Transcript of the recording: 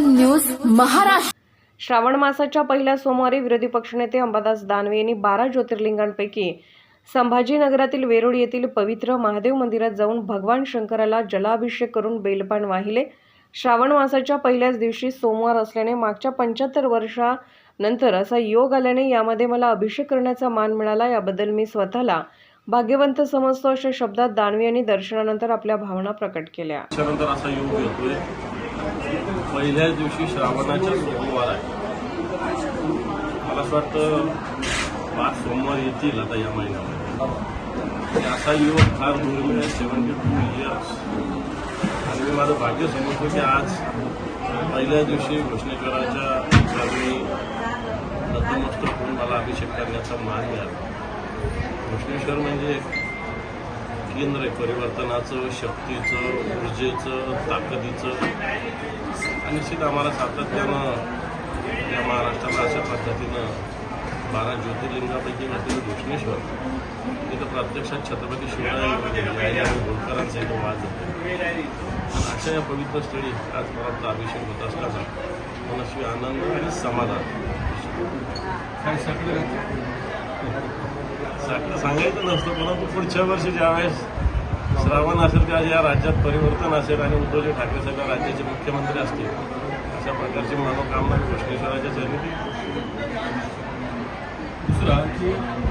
News Maharashtra. Shravan मासाच्या पहिल्या सोमवारी विरोधी पक्षनेते अंबादास दानवे यांनी बारा ज्योतिर्लिंगांपैकी संभाजीनगरातील वेरूळ येथील पवित्र महादेव मंदिरात जाऊन भगवान शंकराला जलाभिषेक करून बेलपान वाहिले. श्रावण मासाच्या पहिल्याच दिवशी सोमवार असल्याने मागच्या पंच्याहत्तर वर्षानंतर असा योग आल्याने यामध्ये मला अभिषेक करण्याचा मान मिळाला याबद्दल मी स्वतःला भाग्यवंत समजतो अशा शब्दात दानवी यांनी दर्शनानंतर आपल्या भावना प्रकट केल्या. असा योग येतोय. पहिल्याच दिवशी श्रावणाच्या सोमवार आहे. मला असं वाटतं पाच सोमवार येतील आता या महिन्यामध्ये. असा युवक फार दुर्मिळ आहे सेवन्टी टू इयर्स आणि मी माझं भाग्य समजतो की आज पहिल्या दिवशी घोषणेश्वराच्या ठिकाणी नतमस्तक होऊन मला अभिषेक करण्याचा मान मिळाला. घोषणेश्वर म्हणजे केंद्र आहे परिवर्तनाचं शक्तीचं ऊर्जेचं ताकदीचं. आणि निश्चित आम्हाला सातत्यानं या महाराष्ट्राला अशा पद्धतीनं बारा ज्योतिर्लिंगापैकी असलेलं घोषणेश्वर तिथं प्रत्यक्षात छत्रपती शिवराय होळकरांचा इथं वाद आणि अशा या पवित्र स्थळी आज मला अभिषेक होत असल्याचा मनस्वी आनंद आणि समाधान. साखर सांगायचं नसतं परंतु पुढच्या वर्षी ज्यावेळेस श्रावण असेल त्या या राज्यात परिवर्तन असेल आणि उद्धवजी ठाकरे साहेब या राज्याचे मुख्यमंत्री असतील अशा प्रकारची मनोकामना घोषणेश्वराच्या चरणी. दुसरा की